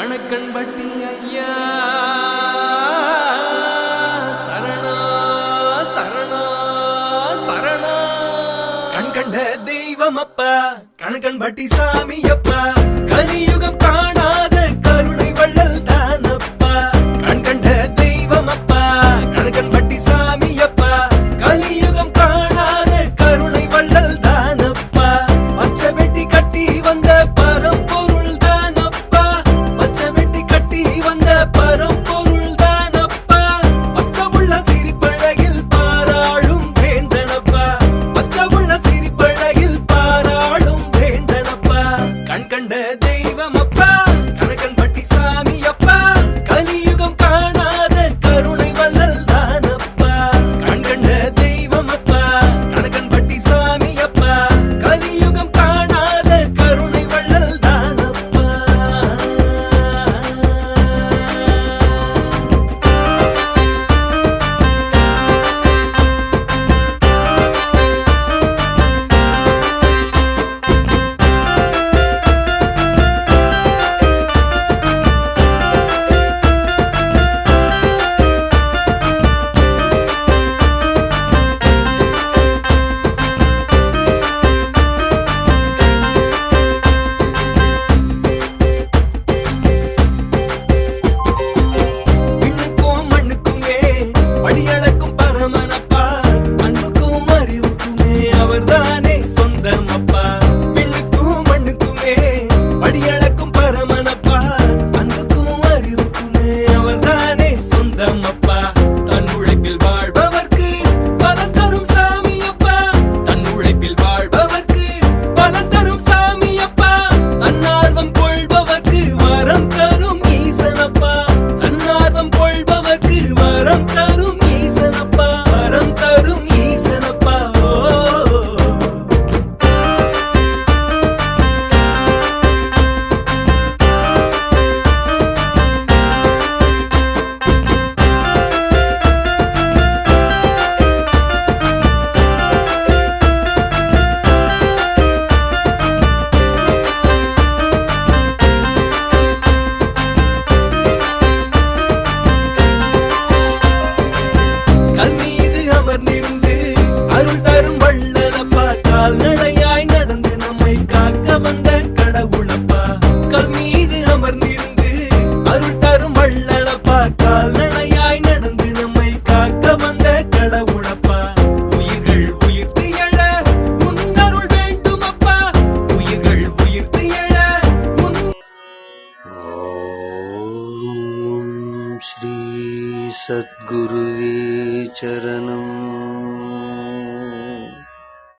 கணக்கன் பட்டி ஐயா. சரணா சரணா சரணா. கண் கண்ட தெய்வம் அப்பா கணக்கன் பட்டி சாமி அப்பா. கலியுகம் காணாத तद्गुरुवीचरणम्